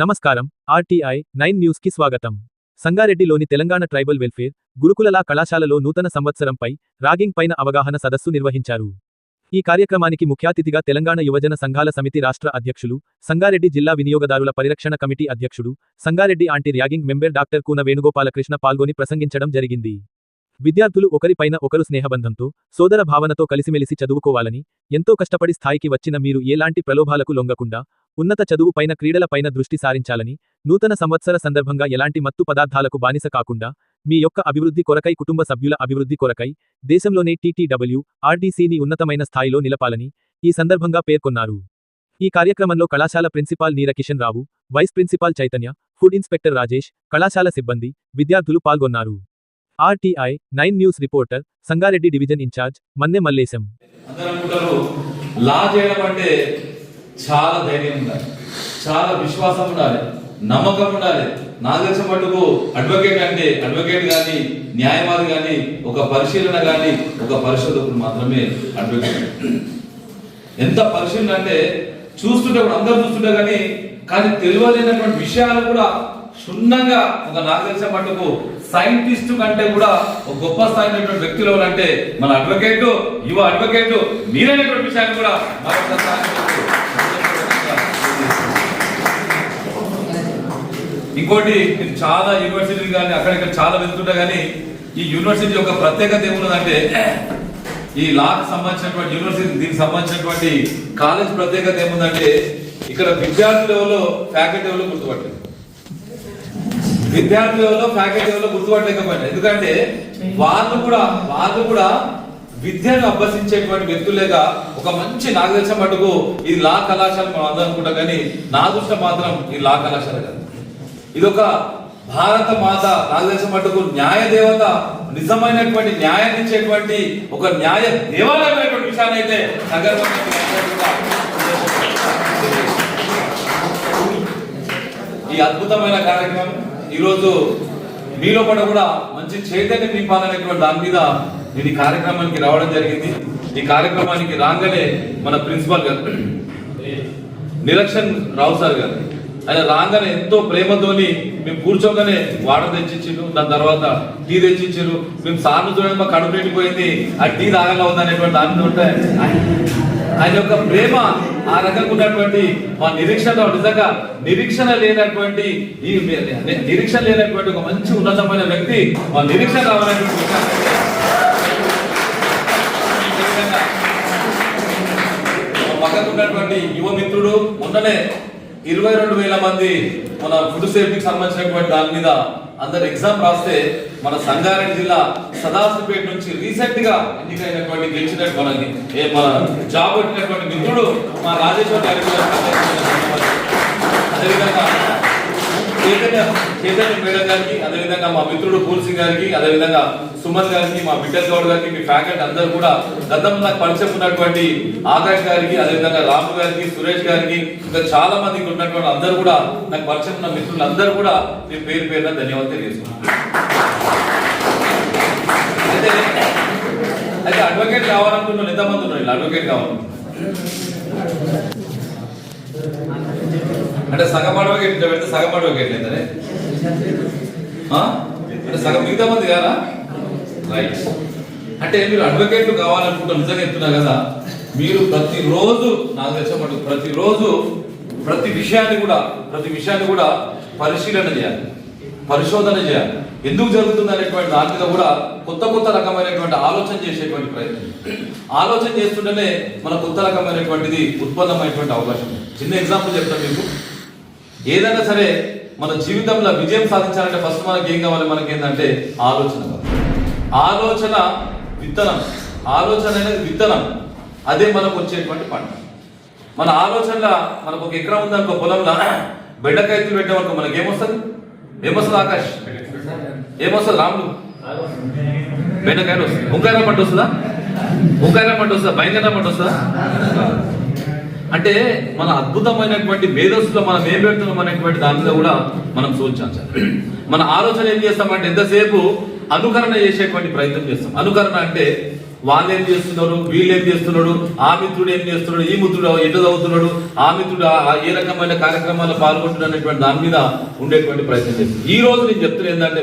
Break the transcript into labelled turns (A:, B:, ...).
A: నమస్కారం RTI nine న్యూస్కి స్వాగతం. సంగారెడ్డిలోని తెలంగాణ ట్రైబల్ వెల్ఫేర్ గురుకులలా కళాశాలలో నూతన సంవత్సరంపై రాగింగ్ పైన అవగాహన సదస్సు నిర్వహించారు. ఈ కార్యక్రమానికి ముఖ్యాతిథిగా తెలంగాణ యువజన సంఘాల సమితి రాష్ట్ర అధ్యక్షులు సంగారెడ్డి జిల్లా వినియోగదారుల పరిరక్షణ కమిటీ అధ్యక్షుడు Sangareddy anti ragging member doctor Koona Venugopalakrishna పాల్గొని ప్రసంగించడం జరిగింది. విద్యార్థులు ఒకరిపైన ఒకరు స్నేహబంధంతో సోదర భావనతో కలిసిమెలిసి చదువుకోవాలని ఎంతో కష్టపడి స్థాయికి వచ్చిన మీరు ఎలాంటి ప్రలోభాలకు లొంగకుండా ఉన్నత చదువు పైన క్రీడల పైన దృష్టి సారించాలని నూతన సంవత్సర సందర్భంగా ఎలాంటి మత్తు పదార్థాలకు బానిస కాకుండా మీ యొక్క అభివృద్ధి కొరకై కుటుంబ సభ్యుల అభివృద్ధి కొరకై దేశంలోనే టీటీడబ్ల్యూ ఆర్డీసీని ఉన్నతమైన స్థాయిలో నిలపాలని ఈ సందర్భంగా పేర్కొన్నారు. ఈ కార్యక్రమంలో కళాశాల principal Neerakishan Rao vice principal Chaitanya food inspector Rajesh కళాశాల సిబ్బంది విద్యార్థులు పాల్గొన్నారు. RTI nine news reporter Sangareddy division incharge Manne Mallesham.
B: చాలా ధైర్యం ఉండాలి. చాలా విశ్వాసం ఉండాలి. నమ్మకం ఉండాలి. నాకు తెలిసిన మటుకు అడ్వకేట్ అంటే అడ్వకేట్ కానీ న్యాయవాది కానీ ఒక పరిశీలన కానీ ఒక పరిశోధకుడు మాత్రమే అడ్వకేట్ ఎంత పరిశీలన అంటే చూస్తుంటే అందరూ చూస్తుంటే కానీ కానీ తెలియలేనటువంటి విషయాలు కూడా క్షుణ్ణంగా ఒక నాకు తెలిసిన మటుకు సైంటిస్ట్ కంటే కూడా ఒక గొప్ప స్థాయినటువంటి వ్యక్తులు ఎవరంటే మన అడ్వకేట్ యువ అడ్వకేట్ మీరైనటువంటి విషయాన్ని కూడా మరొకసారి ఇంకోటి మీరు చాలా యూనివర్సిటీలు కానీ అక్కడిక్కడ చాలా వెళ్తుంటా కానీ ఈ యూనివర్సిటీ యొక్క ప్రత్యేకత ఏమున్నదంటే ఈ లాకు సంబంధించినటువంటి యూనివర్సిటీ దీనికి సంబంధించినటువంటి కాలేజ్ ప్రత్యేకత ఏముందంటే ఇక్కడ విద్యార్థి లెవెల్లో ఫ్యాకల్టీ లెవెల్లో గుర్తుపట్టలేదు. విద్యార్థి లెవెల్లో ఫ్యాకల్టీ లెవెల్లో గుర్తుపట్టలేకపోయినా ఎందుకంటే వాళ్ళు కూడా వాళ్ళు కూడా విద్యను అభ్యసించేటువంటి వ్యక్తులేగా ఒక మంచి నాకు తెలిసిన మటుకు ఈ లా కళాశాల మనం అందరం అనుకుంటాం కానీ నా దృష్టి మాత్రం ఈ లా కళాశాల కాదు. ఇదొక భారత మాత నాకు మటుకు న్యాయ దేవత నిజమైనటువంటి న్యాయాన్ని ఇచ్చేటువంటి ఒక న్యాయ దేవాలయమైనటువంటి విషయాన్ని అయితే సగర్వంగా ఈ అద్భుతమైన కార్యక్రమం. ఈరోజు మీలో పడ కూడా మంచి చైతన్యం నింపాలనేటువంటి దాని మీద నేను ఈ కార్యక్రమానికి రావడం జరిగింది. ఈ కార్యక్రమానికి రాగానే మన ప్రిన్సిపాల్ గారు నిరక్షన్ రావు సార్ గారు ఆయన రాగానే ఎంతో ప్రేమతోని మేము కూర్చోగానే వాటర్ తెచ్చిచ్చిండు. దాని తర్వాత టీ తెచ్చిచ్చారు మేము సార్లు చూడండి మా కడుపు నిండిపోయింది. ఆ టీ రాగంగా ఉందనేటువంటి దాని ఉంటే ఆయన యొక్క ప్రేమ ఆ రకంగా ఉన్నటువంటి మా నిరీక్షణ నిజంగా నిరీక్షణ లేనటువంటి ఈ నిరీక్షణ లేనటువంటి ఒక మంచి ఉన్నతమైన వ్యక్తి మా నిరీక్షణ రావాలనేటువంటి పక్కకు ఉన్నటువంటి యువ మిత్రుడు మొన్ననే ఇరవై రెండు వేల మంది మన ఫుడ్ సేఫ్టీకి సంబంధించినటువంటి దాని మీద అందరు ఎగ్జామ్ రాస్తే మన సంగారెడ్డి జిల్లా సదాశివపేట నుంచి రీసెంట్గా ఎన్నికైనటువంటి గెలిచినట్టు మనకి ఏ మన జాబ్ పెట్టినటువంటి మిత్రుడు మా రాజేశ్వర్ గారి అదేవిధంగా చైతన్య చైతన్య మేడం గారికి అదేవిధంగా మా మిత్రుడు పూల్ గారికి అదేవిధంగా సుమన్ గారికి మా బిడ్డల్ గౌడ్ గారికి మీ ఫ్యాకల్టీ అందరూ కూడా గతంలో నాకు పరిచయం ఉన్నటువంటి ఆకాష్ గారికి అదేవిధంగా రాము గారికి సురేష్ గారికి ఇంకా చాలా మందికి ఉన్నటువంటి అందరూ కూడా నాకు పరిచయం ఉన్న మిత్రులు అందరూ కూడా మీ పేరు పేరున ధన్యవాదాలు తెలియజేస్తున్నాను అయితే అయితే అడ్వకేట్ కావాలనుకుంటున్నాను ఎంతమంది ఉన్నారు? అడ్వకేట్ కావాలి. అంటే సగం అడ్వకేట్ ఇట్లా పెడితే సగం అడ్వకేట్ లేదనే అంటే సగం మిగతా మంది కాదా? రైట్ అంటే మీరు అడ్వకేట్లు కావాలనుకుంటారు నిజంగా చెప్తున్నా కదా మీరు ప్రతిరోజు నాకు తెలిసిన మటుకు ప్రతిరోజు ప్రతి విషయాన్ని కూడా ప్రతి విషయాన్ని కూడా పరిశీలన చేయాలి. పరిశోధన చేయాలి. ఎందుకు జరుగుతుంది అనేటువంటి దాని మీద కూడా కొత్త కొత్త రకమైనటువంటి ఆలోచన చేసేటువంటి ప్రయత్నం. ఆలోచన చేస్తుంటేనే మన కొత్త రకమైనటువంటిది ఉత్పన్నమైనటువంటి అవకాశం. చిన్న ఎగ్జాంపుల్ చెప్తాను మీకు. ఏదైనా సరే మన జీవితంలో విజయం సాధించాలంటే ఫస్ట్ మనకి ఏం కావాలి? మనకి ఏంటంటే ఆలోచన ఆలోచన విత్తనం. ఆలోచన అనేది విత్తనం. అదే మనకు వచ్చేటువంటి పంట. మన ఆలోచనలో మనకు ఒక ఎకరం ఉందనుకో పొలంలో బెండకాయలు పెట్టామనుకో మనకి ఏమొస్తుంది? ఏమొస్తుంది ఆకాష్? ఏమొస్తుంది రాములు బెండకాయలు వస్తుంది వంకాయల పంట వస్తుందా? వంకాయల పంట వస్తుందా? బయలుదేర పంట వస్తుందా? అంటే మన అద్భుతమైనటువంటి మేధస్సులో మనం ఏం పెడుతున్నాం అనేటువంటి దాని మీద కూడా మనం సూచించాలి మన ఆలోచన ఏం చేస్తామంటే ఎంతసేపు అనుకరణ చేసేటువంటి ప్రయత్నం చేస్తాం. అనుకరణ అంటే వాళ్ళు ఏం చేస్తున్నారు వీళ్ళు ఏం చేస్తున్నాడు ఆ మిత్రుడు ఏం చేస్తున్నాడు ఈ మిత్రుడు ఎటు చదువుతున్నాడు ఆ మిత్రుడు ఆ- ఏ రకమైన కార్యక్రమాల్లో పాల్గొంటున్నాడు అనేటువంటి దాని మీద ఉండేటువంటి ప్రయత్నం చేస్తుంది ఈ రోజు నేను చెప్తున్నా ఏంటంటే